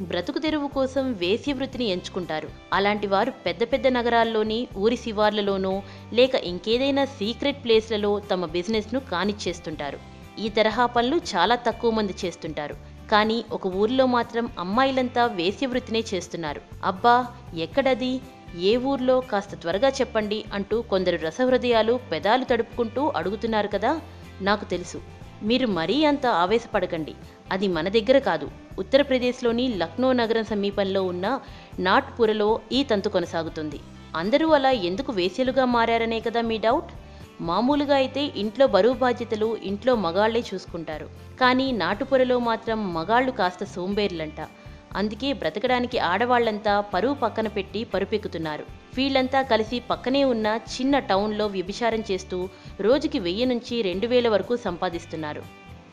బ్రతుకు తెరువు కోసం వేశ్య వృత్తిని ఎంచుకుంటారు. అలాంటి వారు పెద్ద పెద్ద నగరాల్లోని ఊరి శివార్లలోనో లేక ఇంకేదైనా సీక్రెట్ ప్లేస్లలో తమ బిజినెస్ను కానిచ్చేస్తుంటారు. ఈ తరహా పనులు చాలా తక్కువ మంది చేస్తుంటారు. కానీ ఒక ఊరిలో మాత్రం అమ్మాయిలంతా వేశ్య వృత్తినే చేస్తున్నారు. అబ్బా ఎక్కడది? ఏ ఊర్లో? కాస్త త్వరగా చెప్పండి అంటూ కొందరు రసహృదయాలు పెదాలు తడుపుకుంటూ అడుగుతున్నారు కదా? నాకు తెలుసు. మీరు మరీ అంత ఆవేశపడకండి. అది మన దగ్గర కాదు. ఉత్తరప్రదేశ్లోని లక్నో నగరం సమీపంలో ఉన్న నాట్పురలో ఈ తంతు కొనసాగుతుంది. అందరూ అలా ఎందుకు వేసేలుగా మారారనే కదా మీ డౌట్? మామూలుగా అయితే ఇంట్లో బరువు బాధ్యతలు ఇంట్లో మగాళ్ళే చూసుకుంటారు. కానీ నాటుపురలో మాత్రం మగాళ్ళు కాస్త సోంబేర్లంట. అందుకే బ్రతకడానికి ఆడవాళ్ళంతా పరువు పక్కన పెట్టి పరుపెక్కుతున్నారు. వీళ్ళంతా కలిసి పక్కనే ఉన్న చిన్న టౌన్లో వ్యభిచారం చేస్తూ రోజుకి వెయ్యి నుంచి రెండు వేల వరకు సంపాదిస్తున్నారు.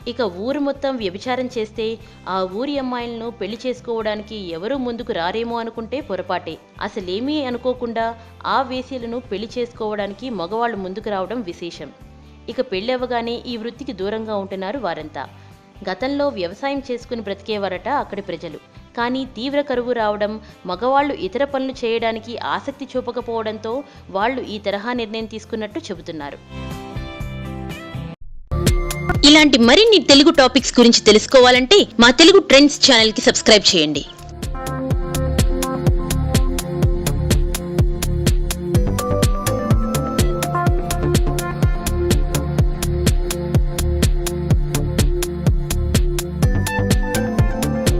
ఇక ఊరు మొత్తం వ్యభిచారం చేస్తే ఆ ఊరి అమ్మాయిలను పెళ్ళి చేసుకోవడానికి ఎవరూ ముందుకు రారేమో అనుకుంటే పొరపాటే. అసలేమీ అనుకోకుండా ఆ వేశ్యలను పెళ్ళి చేసుకోవడానికి మగవాళ్ళు ముందుకు రావడం విశేషం. ఇక పెళ్ళవగానే ఈ వృత్తికి దూరంగా ఉంటున్నారు వారంతా. గతంలో వ్యవసాయం చేసుకుని బ్రతికేవారట అక్కడి ప్రజలు. కానీ తీవ్ర కరువు రావడం మగవాళ్ళు ఇతర పనులు చేయడానికి ఆసక్తి చూపకపోవడంతో వాళ్ళు ఈ తరహా నిర్ణయం తీసుకున్నట్టు చెబుతున్నారు. ఇలాంటి మరిన్ని తెలుగు టాపిక్స్ గురించి తెలుసుకోవాలంటే మా తెలుగు ట్రెండ్స్ ఛానల్కి సబ్స్క్రైబ్ చేయండి.